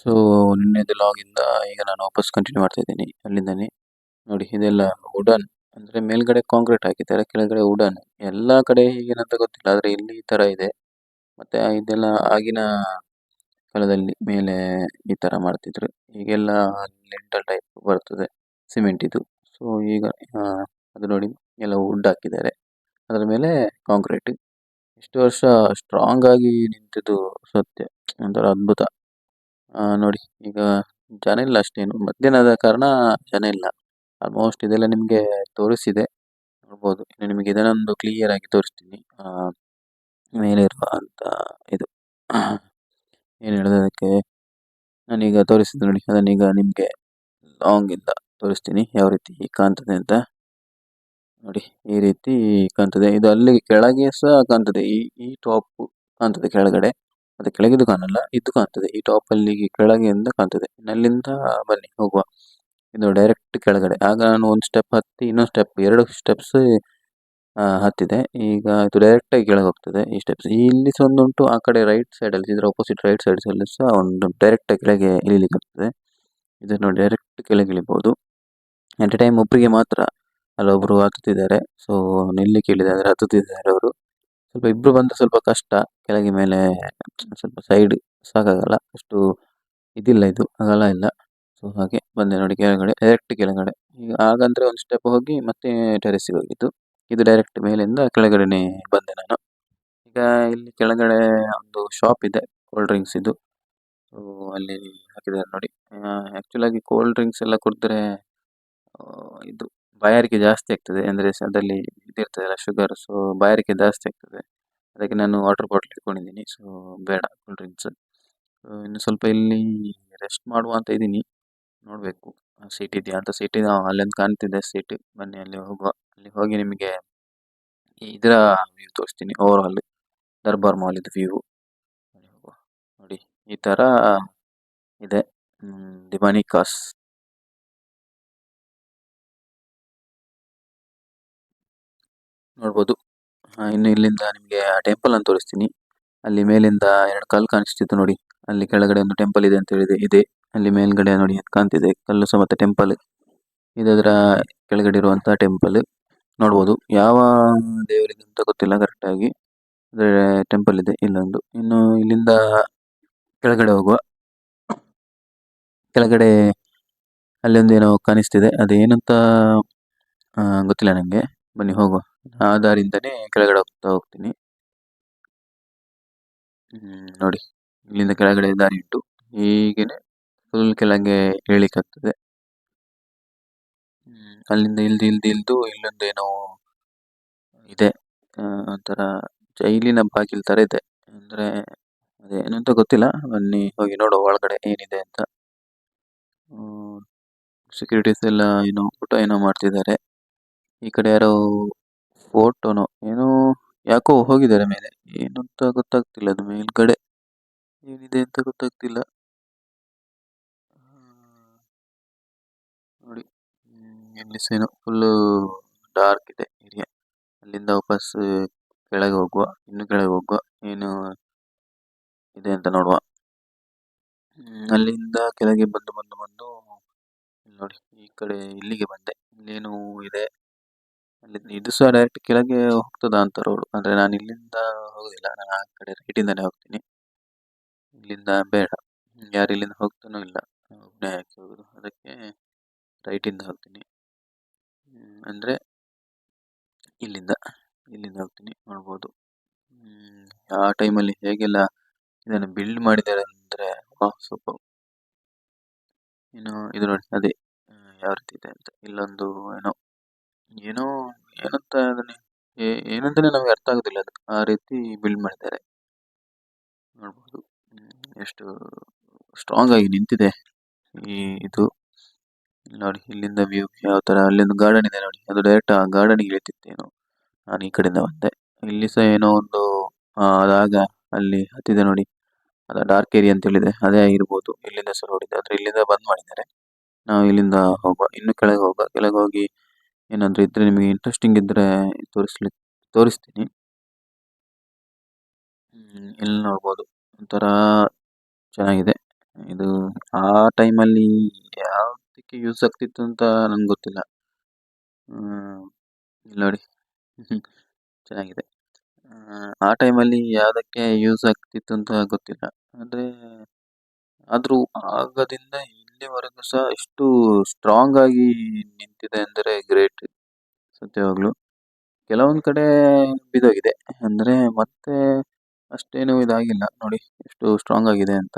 So ನಿನ್ನೆದು ಲಾಗಿಂದ ಈಗ ನಾನು ವಾಪಸ್ ಕಂಟಿನ್ಯೂ ಮಾಡ್ತಾ ಇದ್ದೀನಿ. ಅಲ್ಲಿಂದನೇ ನೋಡಿ, ಇದೆಲ್ಲ ವುಡನ್ ಅಂದ್ರೆ ಮೇಲ್ಗಡೆ ಕಾಂಕ್ರೀಟ್ ಹಾಕಿದ್ದಾರೆ. ಕೆಳಗಡೆ ವುಡನ್ ಎಲ್ಲಾ ಕಡೆ ಈಗೇನಂತ ಗೊತ್ತಿಲ್ಲ, ಆದ್ರೆ ಇಲ್ಲಿ ಈ ತರ ಇದೆ. ಮತ್ತೆ ಇದೆಲ್ಲ ಆಗಿನ ಕಾಲದಲ್ಲಿ ಮೇಲೆ ಈ ತರ ಮಾಡ್ತಿದ್ರು. ಈಗೆಲ್ಲ ಲಿಂಟಲ್ ಟೈಪ್ ಬರ್ತದೆ ಸಿಮೆಂಟ್ ಇದು. ಸೊ ಈಗ ಅದು ನೋಡಿ, ಎಲ್ಲ ವುಡ್ ಹಾಕಿದ್ದಾರೆ. ಅದರ ಮೇಲೆ ಕಾಂಕ್ರೀಟ್ ಇಷ್ಟು ವರ್ಷ ಸ್ಟ್ರಾಂಗ್ ಆಗಿ ನಿಂತಿದ್ದು ಸತ್ಯ. ಒಂಥರ ಅದ್ಭುತ. ಆ, ನೋಡಿ ಈಗ ಜನ ಇಲ್ಲ ಅಷ್ಟೇನು. ಮಧ್ಯಾಹ್ನ ಕಾರಣ ಜನ ಇಲ್ಲ. ಆಲ್ಮೋಸ್ಟ್ ಇದೆಲ್ಲ ನಿಮಗೆ ತೋರಿಸಿದೆ. ನೋಡ್ಬೋದು. ಇನ್ನು ನಿಮಗೆ ಇದನ್ನೊಂದು ಕ್ಲಿಯರ್ ಆಗಿ ತೋರಿಸ್ತೀನಿ. ಆ, ಮೇಲೆ ಅಂತ ಇದು. ಏನು ಹೇಳೋದು ಅದಕ್ಕೆ? ನಾನೀಗ ತೋರಿಸಿದ್ದು ನೋಡಿ ಅದನ್ನೀಗ ನಿಮ್ಗೆ ಲಾಂಗ್ ಇಂದ ತೋರಿಸ್ತೀನಿ. ಯಾವ ರೀತಿ ಕಾಣ್ತದೆ ಅಂತ. ನೋಡಿ ಈ ರೀತಿ ಕಾಣ್ತದೆ. ಇದು ಅಲ್ಲಿ ಕೆಳಗೆ ಸಹ ಕಾಣ್ತದೆ. ಈ ಈ ಟಾಪ್ ಕಾಣ್ತದೆ ಕೆಳಗಡೆ. ಮತ್ತೆ ಕೆಳಗಿದು ಕಾಣಲ್ಲ, ಇದು ಕಾಣ್ತದೆ. ಈ ಟಾಪ್ ಅಲ್ಲಿ ಕೆಳಗಿಂದ ಕಾಣ್ತದೆ. ಅಲ್ಲಿಂದ ಬನ್ನಿ, ಹೋಗುವ. ಇದು ಡೈರೆಕ್ಟ್ ಕೆಳಗಡೆ. ಆಗ ನಾನು ಒಂದು ಸ್ಟೆಪ್ ಹತ್ತಿ, ಇನ್ನೊಂದು ಸ್ಟೆಪ್ ಎರಡು ಸ್ಟೆಪ್ಸ್ ಹತ್ತಿದೆ. ಈಗ ಇದು ಡೈರೆಕ್ಟ್ ಆಗಿ ಕೆಳಗೆ ಹೋಗ್ತದೆ ಈ ಸ್ಟೆಪ್ಸ್ ಇಲ್ಲಿ ಸಹ ಒಂದುಂಟು, ಆ ಕಡೆ ರೈಟ್ ಸೈಡ್ ಅಲ್ಲಿ ಅಪೋಸಿಟ್ ರೈಟ್ ಸೈಡ್ ಅಲ್ಲಿ ಸಹ ಒಂದು ಡೈರೆಕ್ಟ್ ಆಗಿ ಕೆಳಗೆ ಇಳಿಲಿಕ್ಕೆ ಆಗ್ತದೆ. ಇದನ್ನು ಡೈರೆಕ್ಟ್ ಕೆಳಗೆ ಇಳಿಬಹುದು ಎಟ್ ಎ ಟೈಮ್ ಒಬ್ಬರಿಗೆ ಮಾತ್ರ ಅಲ್ಲೊಬ್ರು ಹತ್ತುತ್ತಿದ್ದಾರೆ. ಸೊ ನಿಲ್ಲಿ ಇಳಿದಾದ್ರೆ ಹತ್ತುತ್ತಿದ್ದಾರೆ ಅವರು. ಸ್ವಲ್ಪ ಇಬ್ರು ಬಂದ್ರೆ ಸ್ವಲ್ಪ ಕಷ್ಟ. ಕೆಳಗೆ ಮೇಲೆ ಸ್ವಲ್ಪ ಸೈಡ್ ಸಾಕಾಗಲ್ಲ. ಅಷ್ಟು ಇದಿಲ್ಲ ಇದು. ಅಗಲ ಇಲ್ಲ. ಸೊ ಹಾಗೆ ಬಂದೆ ನೋಡಿ ಕೆಳಗಡೆ ಡೈರೆಕ್ಟ್ ಕೆಳಗಡೆ. ಈಗ ಆಗಂದ್ರೆ ಒಂದು ಸ್ಟೆಪ್ ಹೋಗಿ ಮತ್ತೆ ಟೆರೆಸಿಗೆ ಹೋಗಿದ್ದು. ಇದು ಡೈರೆಕ್ಟ್ ಮೇಲಿಂದ ಕೆಳಗಡೆನೆ ಬಂದೆ ನಾನು. ಈಗ ಇಲ್ಲಿ ಕೆಳಗಡೆ ಒಂದು ಶಾಪ್ ಇದೆ ಕೋಲ್ಡ್ ಡ್ರಿಂಕ್ಸ್ ಇದು. ಸೊ ಅಲ್ಲಿ ಹಾಕಿದ್ದಾರೆ ನೋಡಿ. ಆಕ್ಚುಲ್ ಆಗಿ ಕೋಲ್ಡ್ ಡ್ರಿಂಕ್ಸ್ ಎಲ್ಲ ಕುಡಿದ್ರೆ ಇದು ಬಾಯಾರಿಕೆ ಜಾಸ್ತಿ ಆಗ್ತದೆ. ಅಂದ್ರೆ ಅದ್ರಲ್ಲಿ ಇದಿರ್ತದಲ್ಲ ಶುಗರ್ ಸೊ ಬಾಯಾರಿಕೆ ಜಾಸ್ತಿ ಆಗ್ತದೆ. ಅದಕ್ಕೆ ನಾನು ವಾಟರ್ ಬಾಟಲ್ ಇಟ್ಕೊಂಡಿದ್ದೀನಿ. ಸೊ ಬೇಡ ಕೂಲ್ ಡ್ರಿಂಕ್ಸ್ ಇನ್ನು ಸ್ವಲ್ಪ ಇಲ್ಲಿ ರೆಸ್ಟ್ ಮಾಡುವ ಅಂತ ಇದ್ದೀನಿ. ನೋಡಬೇಕು ಸೀಟ್ ಇದೆಯಾ ಅಂತ. ಸೀಟ್ ಅಲ್ಲಿಂದ ಕಾಣ್ತಿದೆ ಸೀಟ್ ಬನ್ನಿ, ಅಲ್ಲಿ ಹೋಗುವ. ಅಲ್ಲಿ ಹೋಗಿ ನಿಮಗೆ ಇದರ ವ್ಯೂ ತೋರಿಸ್ತೀನಿ ಓವರ್ ಆಲ್ ದರ್ಬಾರ್ ಮಾಲ್ ಇದು ವ್ಯೂ ನೋಡಿ, ಈ ಥರ ಇದೆ. ದಿವಾನಿ ಕಾಸ್ ನೋಡ್ಬೋದು. ಇನ್ನು ಇಲ್ಲಿಂದ ನಿಮಗೆ ಆ ಟೆಂಪಲ್ ಅನ್ನು ತೋರಿಸ್ತೀನಿ. ಅಲ್ಲಿ ಮೇಲಿಂದ ಎರಡು ಕಲ್ಲು ಕಾಣಿಸ್ತಿತ್ತು ನೋಡಿ. ಅಲ್ಲಿ ಕೆಳಗಡೆ ಒಂದು ಟೆಂಪಲ್ ಇದೆ ಅಂತ ಹೇಳಿದೆ. ಇದೆ. ಅಲ್ಲಿ ಮೇಲ್ಗಡೆ ನೋಡಿ ಅದು ಕಾಣ್ತಿದೆ. ಕಲ್ಲು ಸಮೇತ ಟೆಂಪಲ್ ಇದರ ಕೆಳಗಡೆ ಇರುವಂತಹ ಟೆಂಪಲ್ ನೋಡ್ಬೋದು. ಯಾವ ದೇವರಿಗೆ ಅಂತ ಗೊತ್ತಿಲ್ಲ ಕರೆಕ್ಟ್ ಆಗಿ. ಅಂದ್ರೆ ಟೆಂಪಲ್ ಇದೆ ಇಲ್ಲೊಂದು. ಇನ್ನು ಇಲ್ಲಿಂದ ಕೆಳಗಡೆ ಹೋಗುವ. ಕೆಳಗಡೆ ಅಲ್ಲೊಂದು ಏನೋ ಕಾಣಿಸ್ತಿದೆ. ಅದೇನಂತ ಗೊತ್ತಿಲ್ಲ ನನಗೆ ಬನ್ನಿ ಹೋಗುವ. ಆ ಕೆಳಗಡೆ ಹೋಗ್ತಾ ಹೋಗ್ತೀನಿ. ನೋಡಿ. ಇಲ್ಲಿಂದ ಕೆಳಗಡೆ ದಾರಿ ಉಂಟು ಹೀಗೇನೆ ಫುಲ್ ಕೆಳಗೆ ಹೇಳಿಕ್ಕಾಗ್ತದೆ ಅಲ್ಲಿಂದ ಇಲ್ದು ಇಲ್ದು ಇಲ್ದು ಇಲ್ಲೊಂದು ಏನೋ ಇದೆ ಒಂಥರ ಜೈಲಿನ ಬಾಗಿಲ್ ತರ ಇದೆ. ಅಂದ್ರೆ ಅದೇನು ಅಂತ ಗೊತ್ತಿಲ್ಲ. ಬನ್ನಿ, ಹೋಗಿ ನೋಡುವ ಒಳಗಡೆ ಏನಿದೆ ಅಂತ. ಸೆಕ್ಯೂರಿಟೀಸ್ ಎಲ್ಲ ಏನೋ ಊಟ ಏನೋ ಮಾಡ್ತಿದ್ದಾರೆ. ಈ ಕಡೆ ಯಾರೋ ಫೋಟೋನೋ? ಏನೋ ಯಾಕೋ ಹೋಗಿದ್ದಾರೆ ಮೇಲೆ. ಏನು ಅಂತ ಗೊತ್ತಾಗ್ತಿಲ್ಲ, ಅದು ಮೇಲ್ಗಡೆ ಏನಿದೆ ಅಂತ ಗೊತ್ತಾಗ್ತಿಲ್ಲ. ನೋಡಿ. ಇಲ್ಲಿ ಫುಲ್ಲು ಡಾರ್ಕ್ ಇದೆ ಏರಿಯಾ ಅಲ್ಲಿಂದ ವಾಪಸ್ ಕೆಳಗೆ ಹೋಗುವ, ಇನ್ನು ಕೆಳಗೆ ಹೋಗುವ, ಏನು ಇದೆ ಅಂತ ನೋಡುವ. ಅಲ್ಲಿಂದ ಕೆಳಗೆ ಬಂದು ಬಂದು ಬಂದು ನೋಡಿ, ಈ ಕಡೆ ಇಲ್ಲಿಗೆ ಬಂದೆ. ಇಲ್ಲೇನು ಇದೆ. ಅಲ್ಲಿ ಇದು ಸಹ ಡೈರೆಕ್ಟ್ ಕೆಳಗೆ ಹೋಗ್ತದ ಅಂತ ರೋಡ್ ಅಂದ್ರೆ ನಾನು ಇಲ್ಲಿಂದ ಹೋಗೋದಿಲ್ಲ. ನಾನು ಆ ಕಡೆ ರೈಟ್ ಇಂದಾನೆ ಹೋಗ್ತೀನಿ. ಇಲ್ಲಿಂದ ಬೇಡ. ಯಾರು ಇಲ್ಲಿಂದ ಹೋಗ್ತಾನೂ ಇಲ್ಲ. ಒಬ್ಬನೇ ಯಾಕೆ ಹೋಗೋದು. ಅದಕ್ಕೆ ರೈಟ್ ಇಂದ ಹೋಗ್ತೀನಿ. ಅಂದರೆ ಇಲ್ಲಿಂದ ಇಲ್ಲಿಂದ ಹೋಗ್ತೀನಿ. ನೋಡ್ಬೋದು. ಆ ಟೈಮಲ್ಲಿ ಹೇಗೆಲ್ಲ ಇದನ್ನು ಬಿಲ್ಡ್ ಮಾಡಿದ್ದಾರೆ ಅಂದ್ರೆ ಸೂಪರ್ ಇನ್ನು ಇದು ನೋಡಿ, ಅದೇ ಯಾವ ರೀತಿ ಇದೆ ಅಂತ. ಇಲ್ಲೊಂದು ಏನೋ ಏನೋ ಏನಂತ ಅದನ್ನ ಏನಂತಾನೆ ನಮಗೆ ಅರ್ಥ ಆಗೋದಿಲ್ಲ ಅದು. ಆ ರೀತಿ ಬಿಲ್ಡ್ ಮಾಡಿದ್ದಾರೆ. ನೋಡ್ಬೋದು. ಎಷ್ಟು ಸ್ಟ್ರಾಂಗ್ ಆಗಿ ನಿಂತಿದೆ ಈ ಇದು. ನೋಡಿ, ಇಲ್ಲಿಂದ ವ್ಯೂ ಯಾವ ತರ, ಅಲ್ಲಿಂದ ಗಾರ್ಡನ್ ಇದೆ ನೋಡಿ. ಅದು ಡೈರೆಕ್ಟ್ ಆ ಗಾರ್ಡನ್ ಇಳಿತಿತ್ತೇನೋ. ನಾನು ಈ ಕಡೆಯಿಂದ ಬಂದೆ. ಇಲ್ಲಿ ಸಹ ಏನೋ ಒಂದು ಅದಾಗ ಅಲ್ಲಿ ಹತ್ತಿದೆ ನೋಡಿ. ಅದ ಡಾರ್ಕ್ ಏರಿಯಾ ಅಂತ ಹೇಳಿದೆ ಅದೇ ಆಗಿರ್ಬೋದು. ಇಲ್ಲಿಂದ ಸಹ ನೋಡಿದ್ದೆ ಆದ್ರೆ ಇಲ್ಲಿಂದ ಬಂದ್ ಮಾಡಿದ್ದಾರೆ. ನಾವು ಇಲ್ಲಿಂದ ಹೋಗುವ, ಇನ್ನು ಕೆಳಗೆ ಹೋಗುವ. ಕೆಳಗೆ ಹೋಗಿ ಏನಾದ್ರು ಇದ್ರೆ ನಿಮಗೆ ಇಂಟ್ರೆಸ್ಟಿಂಗ್ ಇದ್ದರೆ ತೋರಿಸ್ಲಿ, ತೋರಿಸ್ತೀನಿ. ಇಲ್ಲಿ ನೋಡ್ಬೋದು? ಒಂಥರ ಚೆನ್ನಾಗಿದೆ. ಇದು ಆ ಟೈಮಲ್ಲಿ ಯಾವುದಕ್ಕೆ ಯೂಸ್ ಆಗ್ತಿತ್ತು ಅಂತ ನನಗೆ ಗೊತ್ತಿಲ್ಲ. ಇಲ್ಲಿ ನೋಡಿ. ಚೆನ್ನಾಗಿದೆ. ಆ ಟೈಮಲ್ಲಿ ಯಾವುದಕ್ಕೆ ಯೂಸ್ ಆಗ್ತಿತ್ತು ಅಂತ ಗೊತ್ತಿಲ್ಲ. ಅಂದರೆ ಆದರೂ ಆಗದಿಂದ ಇಲ್ಲಿವರೆಗೂ ಸಹ ಇಷ್ಟು ಸ್ಟ್ರಾಂಗ್ ಆಗಿ ನಿಂತಿದೆ ಅಂದರೆ ಗ್ರೇಟ್ ಸತ್ಯವಾಗ್ಲೂ. ಕೆಲವೊಂದು ಕಡೆ ಬಿದ್ದೋಗಿದೆ ಅಂದರೆ ಮತ್ತೆ ಅಷ್ಟೇನು ಇದಾಗಿಲ್ಲ. ನೋಡಿ, ಎಷ್ಟು ಸ್ಟ್ರಾಂಗ್ ಆಗಿದೆ ಅಂತ.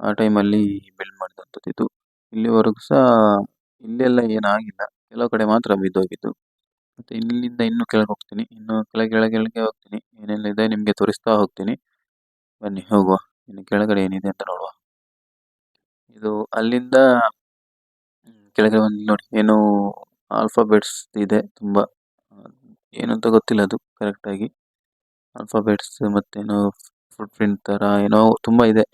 ಆ ಟೈಮಲ್ಲಿ ಬಿಲ್ಡ್ ಮಾಡಿದಂಥದ್ದು ಇಲ್ಲಿವರೆಗೂ ಸಹ ಇಲ್ಲೆಲ್ಲ ಏನಾಗಿಲ್ಲ. ಕೆಲವು ಕಡೆ ಮಾತ್ರ ಬಿದ್ದೋಗಿದ್ದು ಮತ್ತು ಇಲ್ಲಿಂದ ಇನ್ನೂ ಕೆಳಗೆ ಹೋಗ್ತೀನಿ. ಇನ್ನು ಕೆಳಗೆ ಕೆಳಗೆ ಹೋಗ್ತೀನಿ. ಏನೆಲ್ಲ ಇದೆ ನಿಮಗೆ ತೋರಿಸ್ತಾ ಹೋಗ್ತೀನಿ. ಬನ್ನಿ, ಹೋಗುವ. ಇನ್ನು ಕೆಳಗಡೆ ಏನಿದೆ ಅಂತ ನೋಡುವ. ಇದು ಅಲ್ಲಿಂದ ಕೆಳಗೆ ಒಂದು ನೋಡಿ, ಏನು ಆಲ್ಫಾಬೆಟ್ಸ್ ಇದೆ ತುಂಬ. ಏನಂತ ಗೊತ್ತಿಲ್ಲ ಅದು ಕರೆಕ್ಟಾಗಿ ಆಲ್ಫಾಬೆಟ್ಸ್ ಮತ್ತೇನೋ ಫುಟ್ ಪ್ರಿಂಟ್ ಥರ ಏನೋ ತುಂಬ ಇದೆ.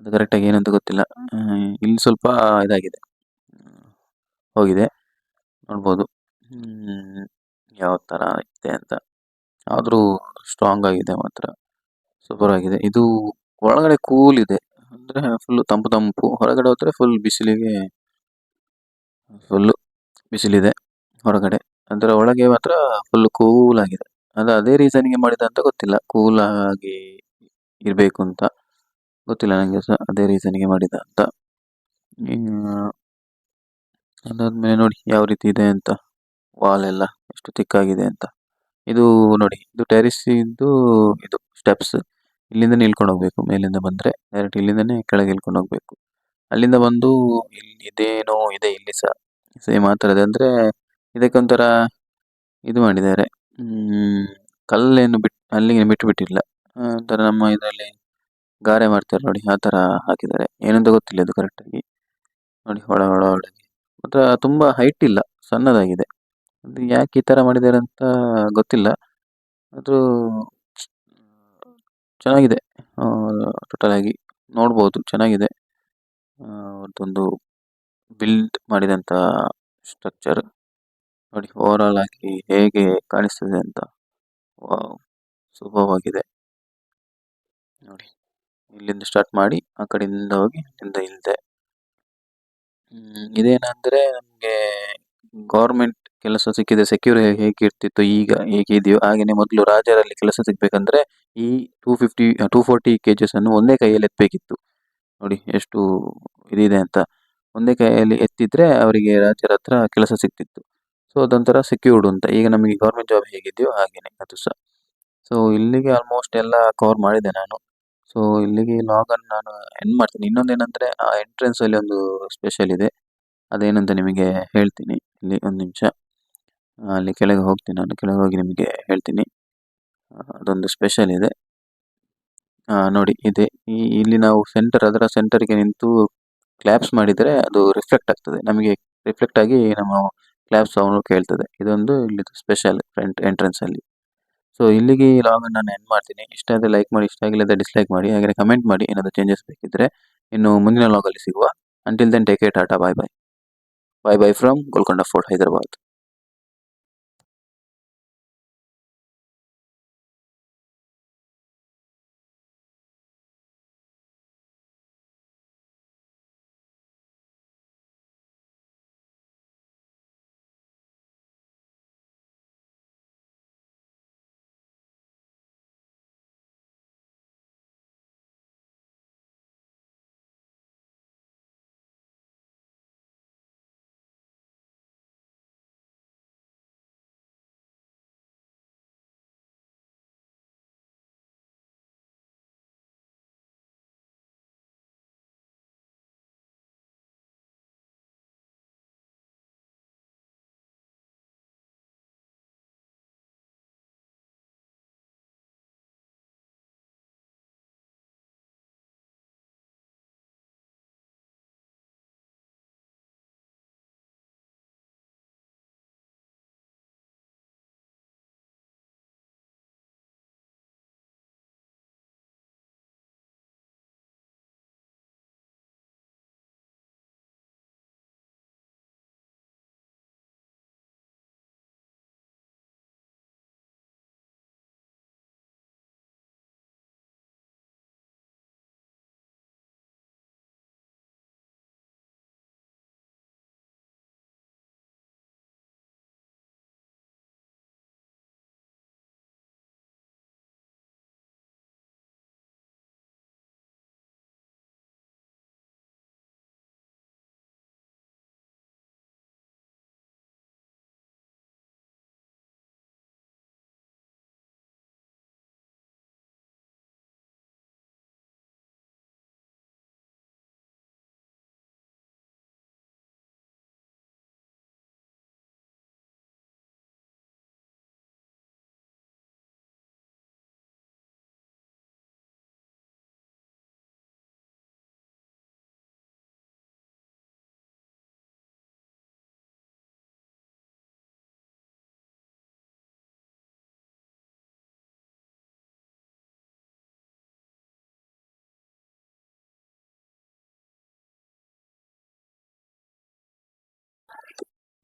ಅದು ಕರೆಕ್ಟಾಗಿ ಏನಂತ ಗೊತ್ತಿಲ್ಲ. ಇಲ್ಲಿ ಸ್ವಲ್ಪ ಇದಾಗಿದೆ. ಹೋಗಿದೆ. ನೋಡ್ಬೋದು. ಯಾವ ಥರ ಇದೆ ಅಂತ. ಆದರೂ ಸ್ಟ್ರಾಂಗ್ ಆಗಿದೆ ಮಾತ್ರ. ಸೂಪರ್ ಆಗಿದೆ. ಇದು ಒಳಗಡೆ ಕೂಲ್ ಇದೆ. ಅಂದರೆ ಫುಲ್ ತಂಪು ತಂಪು. ಹೊರಗಡೆ ಹೋದರೆ ಫುಲ್ ಬಿಸಿಲಿಗೆ ಫುಲ್ಲು ಬಿಸಿಲಿದೆ ಹೊರಗಡೆ. ಅದರ ಒಳಗೆ ಮಾತ್ರ ಫುಲ್ ಕೂಲ್ ಆಗಿದೆ. ಅದು ಅದೇ ರೀಸನ್ಗೆ ಮಾಡಿದ ಅಂತ ಗೊತ್ತಿಲ್ಲ. ಕೂಲ್ ಆಗಿ ಇರಬೇಕು ಅಂತ ಗೊತ್ತಿಲ್ಲ ನನಗೆ ಸಹ. ಅದೇ ರೀಸನ್ಗೆ ಮಾಡಿದ ಅಂತ. ಅದಾದ್ಮೇಲೆ ನೋಡಿ ಯಾವ ರೀತಿ ಇದೆ ಅಂತ. ವಾಲ್ ಎಲ್ಲ ಎಷ್ಟು ತಿಕ್ಕಾಗಿದೆ ಅಂತ. ಇದು ನೋಡಿ, ಇದು ಟೆರಿಸ್ ಇದ್ದು ಇದು ಸ್ಟೆಪ್ಸ್ ಇಲ್ಲಿಂದ ಇಳ್ಕೊಂಡು ಹೋಗ್ಬೇಕು, ಮೇಲಿಂದ ಬಂದರೆ ಡೈರೆಕ್ಟ್ ಇಲ್ಲಿಂದನೇ ಕೆಳಗೆ ಇಳ್ಕೊಂಡು ಹೋಗ್ಬೇಕು. ಅಲ್ಲಿಂದ ಬಂದು ಇಲ್ಲಿ ಇದೇನೋ ಇದೆ, ಇಲ್ಲಿ ಸಹ. ಸೇಮ್ ಆ ಥರದ್ದು ಅಂದರೆ ಇದಕ್ಕೊಂಥರ ಇದು ಮಾಡಿದ್ದಾರೆ. ಕಲ್ಲೇನು ಬಿಟ್ಟು ಅಲ್ಲಿಗೆ ಬಿಟ್ಟು ಬಿಟ್ಟಿಲ್ಲ. ಒಂಥರ ನಮ್ಮ ಇದರಲ್ಲಿ ಗಾರೆ ಮಾಡ್ತಾರೆ ನೋಡಿ, ಆ ಥರ ಹಾಕಿದ್ದಾರೆ. ಏನಂತ ಗೊತ್ತಿಲ್ಲ ಇದು ಕರೆಕ್ಟಾಗಿ ನೋಡಿ, ಹೊಳ ಹೊಳ ಒಳಗೆ ಮಾತ್ರ ತುಂಬ ಹೈಟ್ ಇಲ್ಲ, ಸಣ್ಣದಾಗಿದೆ. ಅದು ಯಾಕೆ ಈ ಥರ ಮಾಡಿದ್ದಾರೆ ಅಂತ ಗೊತ್ತಿಲ್ಲ. ಅದು ಚೆನ್ನಾಗಿದೆ. ಟೋಟಲ್ ಆಗಿ ನೋಡ್ಬೋದು, ಚೆನ್ನಾಗಿದೆ. ಅದೊಂದು ಬಿಲ್ಡ್ ಮಾಡಿದಂಥ ಸ್ಟ್ರಕ್ಚರ್ ನೋಡಿ ಓವರಾಲ್ ಆಗಿ ಹೇಗೆ ಕಾಣಿಸ್ತದೆ ಅಂತ. ಸೂಪರ್ ನೋಡಿ, ಇಲ್ಲಿಂದ ಸ್ಟಾರ್ಟ್ ಮಾಡಿ, ಆ ಕಡೆಯಿಂದ ಹೋಗಿ, ಇಲ್ಲಿಂದ ಇಲ್ಲದೆ ಇದೇನಂದ್ರೆ ನಮಗೆ ಗೌರ್ಮೆಂಟ್ ಕೆಲಸ ಸಿಕ್ಕಿದೆ ಸೆಕ್ಯೂರ್ ಹೇಗೆ ಇರ್ತಿತ್ತು, ಈಗ ಹೇಗಿದೆಯೋ ಹಾಗೆಯೇ ಮೊದಲು ರಾಜರಲ್ಲಿ ಕೆಲಸ ಸಿಗಬೇಕಂದ್ರೆ ಈ two fifty two forty K ಜಿಸನ್ನು ಒಂದೇ ಕೈಯಲ್ಲಿ ಎತ್ತಬೇಕಿತ್ತು ನೋಡಿ ಎಷ್ಟು ಇದಿದೆ ಅಂತ. ಒಂದೇ ಕೈಯಲ್ಲಿ ಎತ್ತಿದ್ರೆ ಅವರಿಗೆ ರಾಜರ ಹತ್ರ ಕೆಲಸ ಸಿಗ್ತಿತ್ತು. ಸೊ ಅದೊಂಥರ ಸೆಕ್ಯೂರ್ಡ್ ಅಂತ. ಈಗ ನಮಗೆ ಗೌರ್ಮೆಂಟ್ ಜಾಬ್ ಹೇಗಿದೆಯೋ ಹಾಗೇನೆ ಅದು ಸಹ. ಸೊ ಇಲ್ಲಿಗೆ ಆಲ್ಮೋಸ್ಟ್ ಎಲ್ಲ ಕವರ್ ಮಾಡಿದೆ ನಾನು. ಸೊ ಇಲ್ಲಿಗೆ ಲಾಗನ್ನು ನಾನು ಎಂಡ್ ಮಾಡ್ತೀನಿ. ಇನ್ನೊಂದೇನೆಂದರೆ, ಆ ಎಂಟ್ರೆನ್ಸಲ್ಲಿ ಒಂದು ಸ್ಪೆಷಲ್ ಇದೆ. ಅದೇನಂತ ನಿಮಗೆ ಹೇಳ್ತೀನಿ. ಇಲ್ಲಿ ಒಂದು ನಿಮಿಷ. ಅಲ್ಲಿ ಕೆಳಗೆ ಹೋಗ್ತೀನಿ, ನಾನು ಕೆಳಗೆ ಹೋಗಿ ನಿಮಗೆ ಹೇಳ್ತೀನಿ. ಅದೊಂದು ಸ್ಪೆಷಲ್ ಇದೆ. ನೋಡಿ, ಇದೆ. ಈ, ಇಲ್ಲಿ ನಾವು ಸೆಂಟರ್ ಅದರ ಸೆಂಟರ್ಗೆ ನಿಂತು ಕ್ಲ್ಯಾಪ್ಸ್ ಮಾಡಿದರೆ ಅದು ರಿಫ್ಲೆಕ್ಟ್ ಆಗ್ತದೆ. ನಮಗೆ ರಿಫ್ಲೆಕ್ಟ್ ಆಗಿ ನಮ್ಮ ಕ್ಲ್ಯಾಪ್ಸ್ ಸೌಂಡ್ ಕೇಳ್ತದೆ. ಇದೊಂದು ಇಲ್ಲಿ ಸ್ಪೆಷಲ್ ಫ್ರಂಟ್ ಎಂಟ್ರೆನ್ಸ್ ಅಲ್ಲಿ. ಸೊ ಇಲ್ಲಿಗೆ ಈ ಲಾಗನ್ನು ನಾನು ಎಂಡ್ ಮಾಡ್ತೀನಿ. ಇಷ್ಟ ಆದರೆ ಲೈಕ್ ಮಾಡಿ, ಇಷ್ಟ ಆಗಿಲ್ಲದೆ ಡಿಸ್ಲೈಕ್ ಮಾಡಿ ಹಾಗೆ ಕಮೆಂಟ್ ಮಾಡಿ, ಏನಾದರೂ ಚೇಂಜಸ್ ಬೇಕಿದ್ರೆ ಇನ್ನು ಮುಂದಿನ ಲಾಗಲ್ಲಿ ಸಿಗುವ. Until then take a tata bye bye bye bye from Golconda fort Hyderabad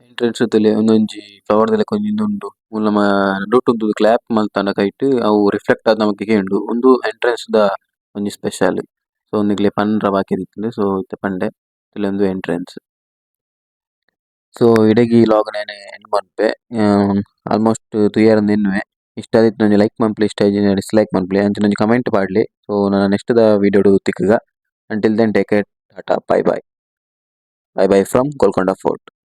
entrance ದಲ್ಲಿ ಒಂದೊಂಜಿ ಫ್ಲವರ್ ದ ಲೆಕ ಒಂಜಿ ಉಂಡು ಮೂಲ ಮಾ ಲುಟ್ ಉಂತುದು ಕ್ಲಾಪ್ ಮಲ್ತಂಡ ಕೈಟ್ ಅವು ರಿಫ್ಲೆಕ್ಟ್ ಆದ್ ನಮಕ್ ಕೇಂಡು ಉಂದು ಎಂಟ್ರೆನ್ಸ್ ದ ಒಂಜಿ ಸ್ಪೆಷಲ್ ಸೊ ನಿಕ್ಲೆ ಪಂಡ್ರ ಬಾಕಿ ತಿಕ್ಕುಂಡು ಸೊ ಇತ್ತೆ ಪಂಡೆ ಉಂದು ಎಂಟ್ರೆನ್ಸ್ ಸೊ ಇಡೆಗ್ ಈ ಲಾಗ್ ನ್ ಐನೆ ಎಂಡ್ ಮನ್ಪೆ ಆಲ್ಮೋಸ್ಟ್ ತೂಯರೆ ಎನ್ನುವೆ ಇಷ್ಟ ಆದಿತ್ಂಡ ಒಂಜಿ ಲೈಕ್ ಮಂಪ್ಲಿ ಇಷ್ಟ ಆಜಿನ ಡಿಸ್ಲೈಕ್ ಮನ್ಪುಲೆ ಅಂತ ಒಂಜಿ ಕಮೆಂಟ್ ಪಾಡ್ಲಿ ಸೊ ನನ್ನ ನೆಕ್ಸ್ಟ್ ದ ವಿಡಿಯೋ ಡ್ ತಿಕ್ಕುಗ. Until then take care tata bye bye bye bye from Golconda fort